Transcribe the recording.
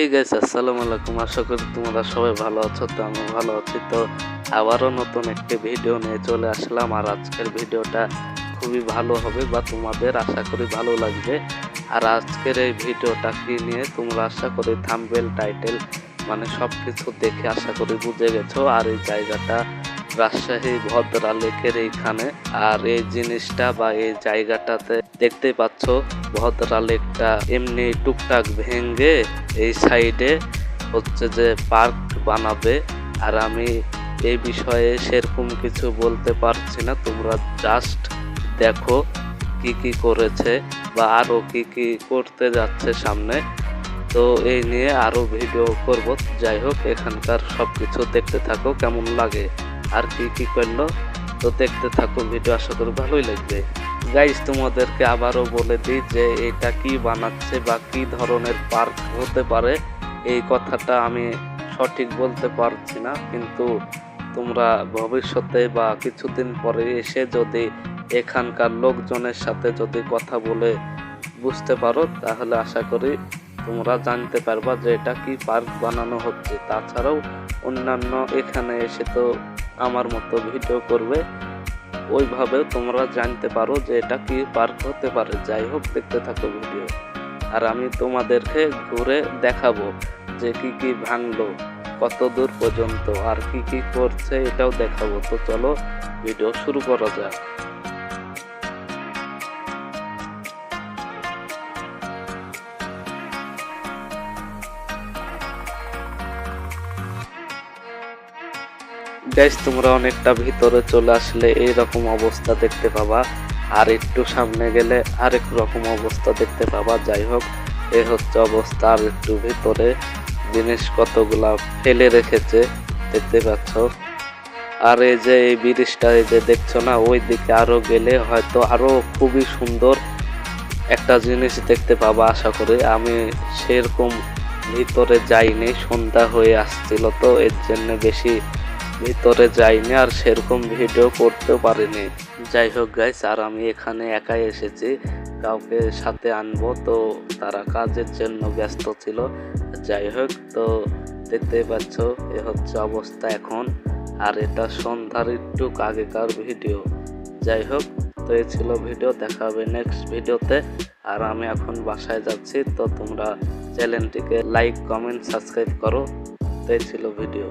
Hey guys আসসালামু আলাইকুম। আশা করি তোমরা সবাই ভালো আছো, তো আমি ভালো আছি। তো আবারও নতুন একটি ভিডিও নিয়ে চলে আসলাম, আর আজকের ভিডিওটা খুবই ভালো হবে বা তোমাদের আশা করি ভালো লাগবে। আর আজকের এই ভিডিওটা কি নিয়ে তোমরা আশা করি থাম্বেল টাইটেল মানে সব কিছু দেখে আশা করি বুঝে গেছো, আর এই জায়গাটা রাজশাহী ভদ্রা লেকের এইখানে। আর এই জিনিসটা বা এই জায়গাটাতে দেখতে পাচ্ছ ভদ্রা লেকটা এমনি টুকটাক ভেঙে এই সাইডে হচ্ছে যে পার্ক বানাবে। আর আমি এই বিষয়ে সেরকম কিছু বলতে পারছি না। তোমরা জাস্ট দেখো কি কি করেছে বা আরও কি কি করতে যাচ্ছে সামনে। তো এই নিয়ে আরও ভিডিও করব। যাই হোক, এখানকার সব কিছু দেখতে থাকো, কেমন লাগে? আর কি কি করল? তো দেখতে থাকো ভিডিও আশা করি ভালোই লাগবে। গাইজ তোমাদেরকে আবারও বলে দিই যে এটা কি বানাচ্ছে বা কি ধরনের পার্ক হতে পারে। এই কথাটা আমি সঠিক বলতে পারছি না, কিন্তু তোমরা ভবিষ্যতে বা কিছুদিন পরে এসে যদি এখানকার লোকজনের সাথে যদি কথা বলে বুঝতে পারো, তাহলে আশা করি তোমরা জানতে পারবা যে এটা কি পার্ক বানানো হচ্ছে। তাছাড়াও অন্যান্য এখানে এসে তো আমার মতো ভিডিও করবে ওইভাবে তোমরা জানতে পারো যে এটা কি পার্ক হতে পারে। যাই হোক, দেখতে থাকো ভিডিও আর আমি তোমাদেরকে ঘুরে দেখাবো যে কি কি ভাঙলো, কত দূর পর্যন্ত, আর কি কি করছে, এটাও দেখাবো। তো চলো ভিডিও শুরু করা যাক। গাইস তোমরা অনেকটা ভিতরে চলে আসলে এই রকম অবস্থা দেখতে পাবা। আর একটু সামনে গেলে আরেক রকম অবস্থা দেখতে পাবা। যাই হোক, এ হচ্ছে অবস্থা আর একটু ভিতরে। জিনিস কতগুলা ফেলে রেখেছে, দেখতে পাচ্ছ। আর এই যে এই ব্রিজটা, এই যে দেখছ না ওই দিকে আরও গেলে হয়তো আরও খুবই সুন্দর একটা জিনিস দেখতে পাবা, আশা করি। আমি সেরকম ভিতরে যাইনি, সন্ধ্যা হয়ে আসছিল তো, এর জন্য বেশি ভিতরে যাইনি আর সেরকম ভিডিও করতেও পারিনি। যাই হোক গাইস আর আমি এখানে একাই এসেছি। কাউকে সাথে আনব, তো তারা কাজের জন্য ব্যস্ত ছিল। যাই হোক তো দেখতেই পাচ্ছ, এ হচ্ছে অবস্থা এখন। আর এটা সন্ধ্যার একটু আগেকার ভিডিও যাই হোক তো এই ছিল ভিডিও দেখা হবে নেক্সট ভিডিওতে আর আমি এখন বাসায় যাচ্ছি, তো তোমরা চ্যানেলটিকে লাইক কমেন্ট সাবস্ক্রাইব করো। তো এই ছিল ভিডিও